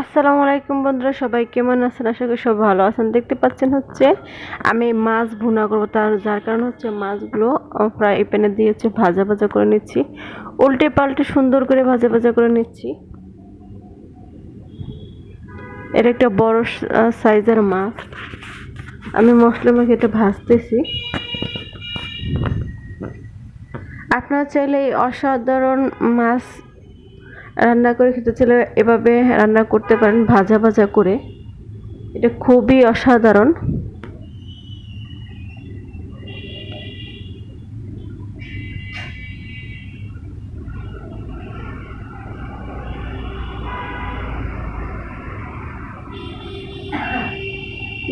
আসসালামু আলাইকুম বন্ধুরা, সবাই কেমন আছেন? আশা করি সব ভালো আছেন। দেখতে পাচ্ছেন হচ্ছে, আমি মাছ ভুনা করব, তার, যার কারণে হচ্ছে মাছগুলো ফ্রাই প্যানে দিয়েছে ভাজা ভাজা করে নিচ্ছি। উল্টে পাল্টে সুন্দর করে ভাজা ভাজা করে নিচ্ছি। এটা একটা বড় সাইজের মাছ। আমি মশলা মাখে এটা ভাজতেছি। আপনারা চাইলে এই অসাধারণ মাছ রান্না করে খেতে চাইলে এভাবে রান্না করতে পারেন, ভাজা ভাজা করে। এটা খুবই অসাধারণ।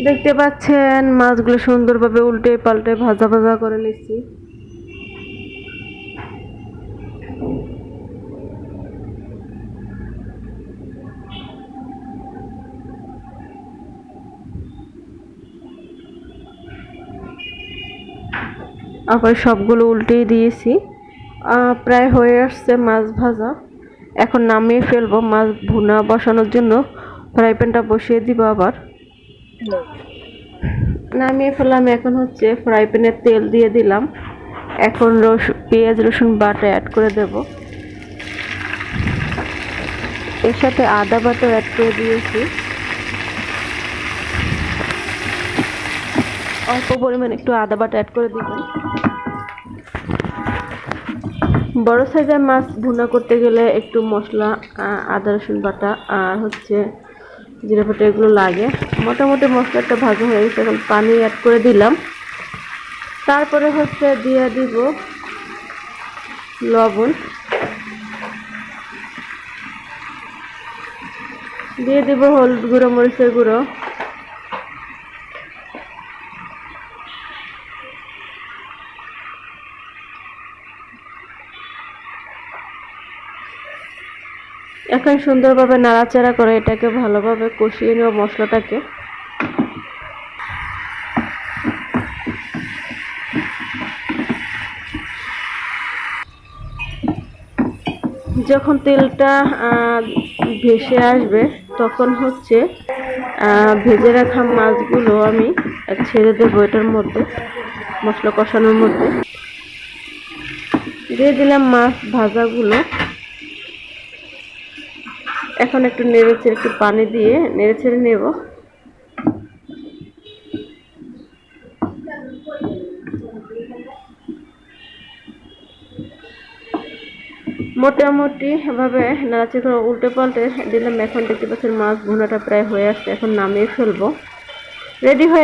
দেখতে পাচ্ছেন, মাছগুলো সুন্দরভাবে উল্টে পাল্টে ভাজা ভাজা করে নিচ্ছি। আবার সবগুলো উল্টেই দিয়েছি। প্রায় হয়ে আসছে মাছ ভাজা। এখন নামিয়ে ফেলব মাছ ভুনা বসানোর জন্য। ফ্রাই প্যানটা বসিয়ে দিব আবার। নামিয়ে ফেললাম, এখন হচ্ছে ফ্রাই প্যানে তেল দিয়ে দিলাম। এখন রস, পেঁয়াজ, রসুন বাটা অ্যাড করে দেব। এর সাথে আদা বাটা অ্যাড করে দিয়েছি। অল্প পরিমাণ একটু আদা বাটা অ্যাড করে দিবেন। বড় সাইজের মাছ ভুনা করতে গেলে একটু মশলা আদা, রসুন বাটা আর হচ্ছে জিরে বাটা এগুলো লাগে। মোটামুটি মশলাটা ভাজা হয়ে গেছে, এখন পানি অ্যাড করে দিলাম। তারপরে হচ্ছে দিয়ে দিব লবণ। দিয়ে দিব হলুদ গুঁড়ো, মরিচের গুঁড়ো। এখন সুন্দরভাবে নাড়াচাড়া করে এটাকে ভালোভাবে কষিয়ে নেব মশলাটাকে। যখন তেলটা ভেসে আসবে, তখন হচ্ছে ভেজে রাখা মাছগুলো আমি ছেড়ে দেবো এটার মধ্যে, মশলা কষানোর মধ্যে। দিয়ে দিলাম মাছ ভাজাগুলো। এখন একটু নেড়ে ছেড়ে একটু পানি দিয়ে নেড়ে ছেড়ে নেব। মোটামুটি এভাবে নাড়াচি করে উল্টে পাল্টে দিলাম। এখন দেখতে পাচ্ছেন মাছ ভুনাটা প্রায় হয়ে আসছে। এখন নামিয়ে ফেলব। রেডি হয়ে